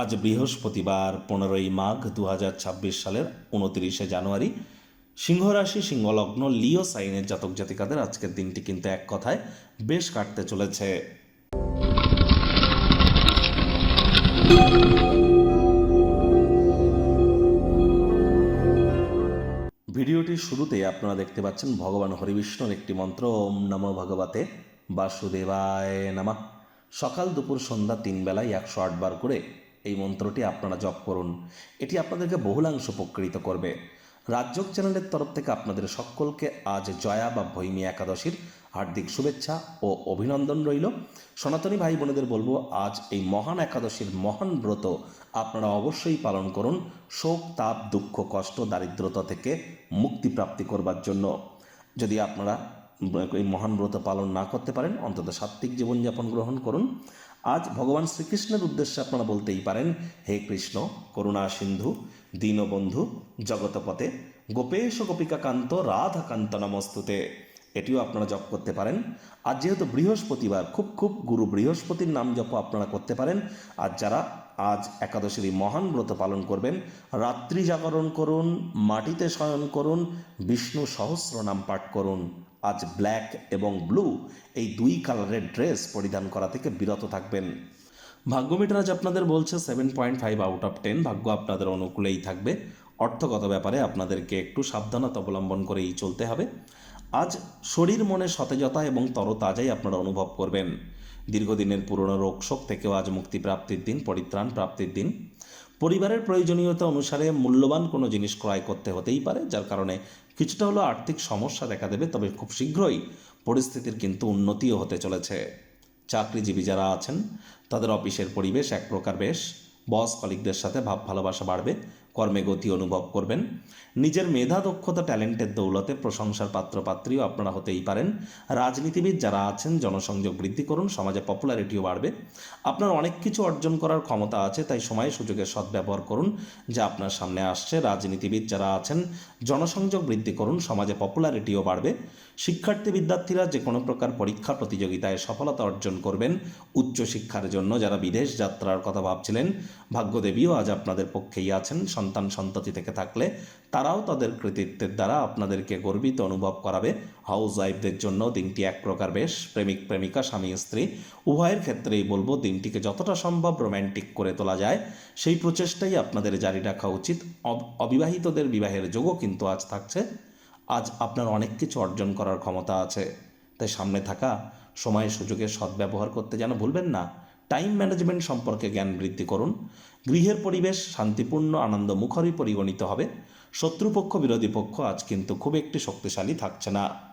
আজ বৃহস্পতিবার, পনেরোই মাঘ দু হাজার ছাব্বিশ সালের উনতিরিশে জানুয়ারি। সিংহ রাশি সিংহলগ্ন, লিও সাইনের জাতক জাতিকাদের আজকের দিনটি কিন্তু এক কথায় বেশ কাটতে চলেছে। ভিডিওটির শুরুতে আপনারা দেখতে পাচ্ছেন, ভগবান হরিবিষ্ণুর একটি মন্ত্র, ওম নম ভগবতে বাসুদেবায় নামা। সকাল দুপুর সন্ধ্যা তিন বেলায় একশো আটবার করে এই মন্ত্রটি আপনারা জপ করুন। এটি আপনাদেরকে বহুলাংশ উপকৃত করবে। রাজ্যক চ্যানেলের তরফ থেকে আপনাদের সকলকে আজ জয়া বা ভৈমী একাদশীর হার্দিক শুভেচ্ছা ও অভিনন্দন রইল। সনাতনী ভাই বোনেদের বলব, আজ এই মহান একাদশীর মহান ব্রত আপনারা অবশ্যই পালন করুন শোক, তাপ, দুঃখ, কষ্ট, দারিদ্রতা থেকে মুক্তি প্রাপ্তি করবার জন্য। যদি আপনারা এই মহান ব্রত পালন না করতে পারেন, অন্তত সাত্ত্বিক জীবনযাপন গ্রহণ করুন। ভগবান শ্রীকৃষ্ণের উদ্দেশ্যে আপনারা বলতেই পারেন, হে কৃষ্ণ, করুণা সিন্ধু, দীনবন্ধু জগতপতে গোপেশ গোপিকাকান্ত, রাধাকান্ত নমস্তুতে। এটিও আপনারা জপ করতে পারেন। আর যেহেতু বৃহস্পতিবার, খুব খুব গুরু বৃহস্পতির নাম জপ আপনারা করতে পারেন। আর যারা আজ একাদশীর মহান ব্রত পালন করবেন, রাত্রি জাগরণ করুন, মাটিতে শয়ন করুন, বিষ্ণু সহস্র নাম পাঠ করুন, আজ ব্ল্যাক এবং ব্লু এই দুই কালারের ড্রেস পরিধান করা থেকে বিরত থাকবেন। ভাগ্যমিটার আজ আপনাদের বলছে seven point five out of ten ভাগ্য আপনাদের অনুকূলেই থাকবে। অর্থগত ব্যাপারে আপনাদেরকে একটু সাবধানতা অবলম্বন করেই চলতে হবে। আজ শরীর, মনে সতেজতা এবং তরতাজাই আপনারা অনুভব করবেন। দীর্ঘদিনের পুরনো রোগশোক থেকেও আজ মুক্তি প্রাপ্তির দিন, পরিত্রাণ প্রাপ্তির দিন। পরিবারের প্রয়োজনীয়তা অনুসারে মূল্যবান কোনো জিনিস ক্রয় করতে হতেই পারে, যার কারণে কিছুটা হলো আর্থিক সমস্যা দেখা দেবে, তবে খুব শীঘ্রই পরিস্থিতির কিন্তু উন্নতিও হতে চলেছে। চাকরিজীবী যারা আছেন, তাদের অফিসের পরিবেশ এক প্রকার বেশ। বস কলিকদের সাথে ভাব ভালোবাসা বাড়বে কর্মে গতি অনুভব করবেন। নিজের মেধা, দক্ষতা, ট্যালেন্টের দৌলতে প্রশংসার পাত্রপাত্রীও আপনারা হতেই পারেন। রাজনীতিবিদ যারা আছেন, জনসংযোগ বৃদ্ধি করুন, সমাজে পপুলারিটিও বাড়বে। আপনার অনেক কিছু অর্জন করার ক্ষমতা আছে, তাই সময় সুযোগের সদ্ব্যবহার করুন, যা আপনার সামনে আসছে। রাজনীতিবিদ যারা আছেন, জনসংযোগ বৃদ্ধি করুন, সমাজে পপুলারিটিও বাড়বে। শিক্ষার্থী, বিদ্যার্থীরা যে কোনো প্রকার পরীক্ষা, প্রতিযোগিতায় সফলতা অর্জন করবেন। উচ্চশিক্ষার জন্য যারা বিদেশ যাত্রার কথা ভাবছিলেন, ভাগ্যদেবীও আজ আপনাদের পক্ষেই আছেন। সন্তান সন্ততি থেকে থাকলে তারাও তাদের কৃতিত্বের দ্বারা আপনাদেরকে গর্বিত অনুভব করাবে। হাউস ওয়াইফদের জন্য দিনটি এক প্রকার বেশ প্রেমিক, প্রেমিকা, স্বামী, স্ত্রী। উভয়ের ক্ষেত্রেই বলব দিনটিকে যতটা সম্ভব রোম্যান্টিক করে তোলা যায়। সেই প্রচেষ্টাই আপনাদের জারি রাখা উচিত। অব- অবিবাহিতদের বিবাহের যোগও কিন্তু আজ থাকছে। আজ আপনার অনেক কিছু অর্জন করার ক্ষমতা আছে। তাই সামনে থাকা সময় সুযোগের সদ্ব্যবহার করতে যেন ভুলবেন না। টাইম ম্যানেজমেন্ট সম্পর্কে জ্ঞান বৃদ্ধি করুন। গৃহের পরিবেশ শান্তিপূর্ণ, আনন্দ মুখরই পরিগণিত হবে। শত্রুপক্ষ, বিরোধী পক্ষ আজ কিন্তু খুব একটি শক্তিশালী থাকছে না।